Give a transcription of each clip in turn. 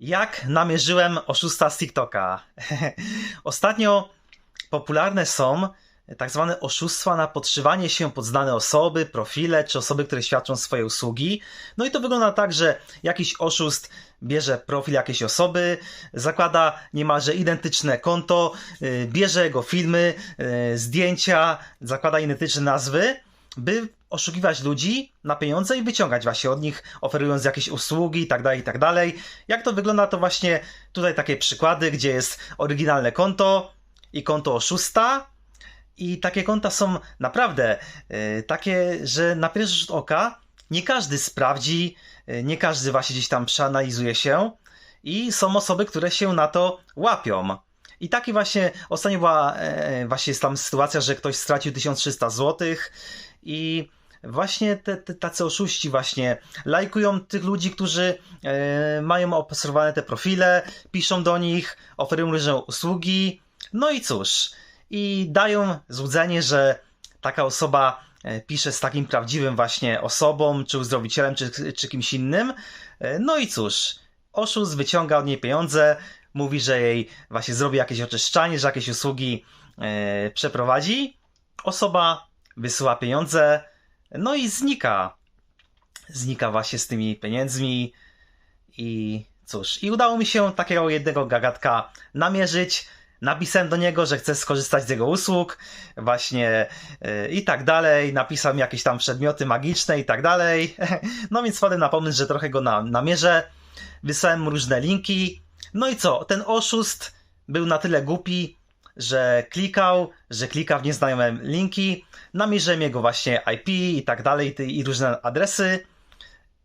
Jak namierzyłem oszusta z TikToka? Ostatnio popularne są tak zwane oszustwa na podszywanie się pod znane osoby, profile czy osoby, które świadczą swoje usługi. No i to wygląda tak, że jakiś oszust bierze profil jakiejś osoby, zakłada niemalże identyczne konto, yy, bierze jego filmy, yy, zdjęcia, zakłada identyczne nazwy, by oszukiwać ludzi na pieniądze i wyciągać właśnie od nich, oferując jakieś usługi i tak dalej, i tak. Jak to wygląda, to właśnie tutaj takie przykłady, gdzie jest oryginalne konto i konto oszusta. I takie konta są naprawdę y, takie, że na pierwszy rzut oka nie każdy sprawdzi, y, nie każdy właśnie gdzieś tam przeanalizuje się i są osoby, które się na to łapią. I taki właśnie, ostatnio była e, właśnie jest tam sytuacja, że ktoś stracił 1300 zł i właśnie te, te tacy oszuści właśnie lajkują tych ludzi, którzy e, mają obserwowane te profile, piszą do nich, oferują różne usługi, no i cóż, i dają złudzenie, że taka osoba e, pisze z takim prawdziwym właśnie osobą, czy uzdrowicielem, czy, czy kimś innym. E, No i cóż, oszust wyciąga od niej pieniądze, mówi, że jej właśnie zrobi jakieś oczyszczanie, że jakieś usługi przeprowadzi. Osoba wysyła pieniądze, no i znika. Znika właśnie z tymi pieniędzmi i cóż, i udało mi się takiego jednego gagatka namierzyć. Napisałem do niego, że chcę skorzystać z jego usług, właśnie yy, i tak dalej. Napisał mi jakieś tam przedmioty magiczne i tak dalej. No więc wpadłem na pomysł, że trochę go na, namierzę. Wysłałem różne linki. No i co? Ten oszust był na tyle głupi, że klikał, że klika w nieznajome linki. Namierzyłem jego właśnie IP i tak dalej, i różne adresy.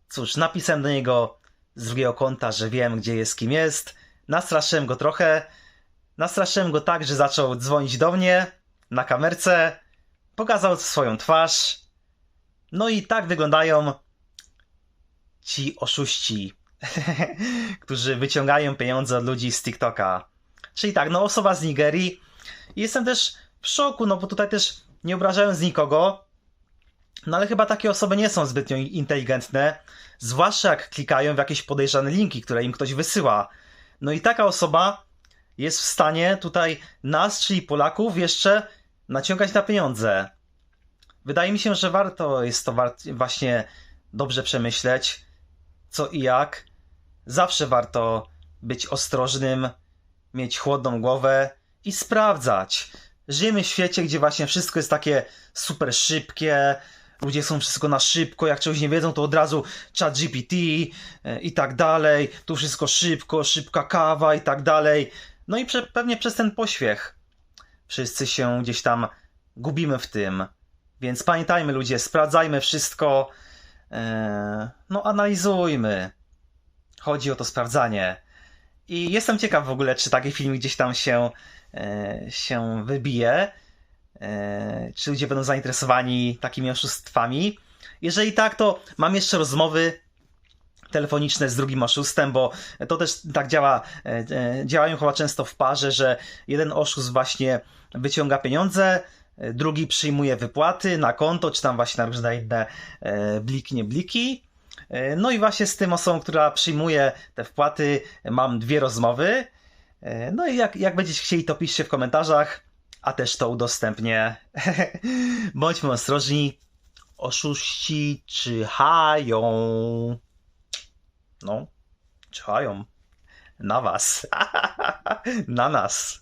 Cóż, napisałem do niego z drugiego konta, że wiem, gdzie jest, kim jest. Nastraszyłem go trochę. Nastraszyłem go tak, że zaczął dzwonić do mnie na kamerce. Pokazał swoją twarz. No i tak wyglądają ci oszuści, którzy wyciągają pieniądze od ludzi z TikToka. Czyli tak, no osoba z Nigerii. I Jestem też w szoku, no bo tutaj też nie obrażając nikogo, no ale chyba takie osoby nie są zbytnio inteligentne, zwłaszcza jak klikają w jakieś podejrzane linki, które im ktoś wysyła. No i taka osoba jest w stanie tutaj nas, czyli Polaków, jeszcze naciągać na pieniądze. Wydaje mi się, że warto jest to wart właśnie dobrze przemyśleć, co i jak. Zawsze warto być ostrożnym, mieć chłodną głowę i sprawdzać. Żyjemy w świecie, gdzie właśnie wszystko jest takie super szybkie, ludzie są wszystko na szybko, jak czegoś nie wiedzą, to od razu chat GPT i tak dalej, tu wszystko szybko, szybka kawa i tak dalej. No i prze, pewnie przez ten pośpiech wszyscy się gdzieś tam gubimy w tym. Więc pamiętajmy ludzie, sprawdzajmy wszystko, e, no analizujmy. Chodzi o to sprawdzanie. I jestem ciekaw w ogóle, czy taki film gdzieś tam się, e, się wybije. E, czy ludzie będą zainteresowani takimi oszustwami. Jeżeli tak, to mam jeszcze rozmowy telefoniczne z drugim oszustem, bo to też tak działa, e, e, działają chyba często w parze, że jeden oszust właśnie wyciąga pieniądze, e, drugi przyjmuje wypłaty na konto, czy tam właśnie na różne inne e, bliki, nie bliki. E, No i właśnie z tym osobą, która przyjmuje te wpłaty, mam dwie rozmowy. E, No i jak, jak będziecie chcieli, to piszcie w komentarzach, a też to udostępnię. Bądźmy ostrożni. Oszuści czyhają. No, czyhają. Na was. Na nas.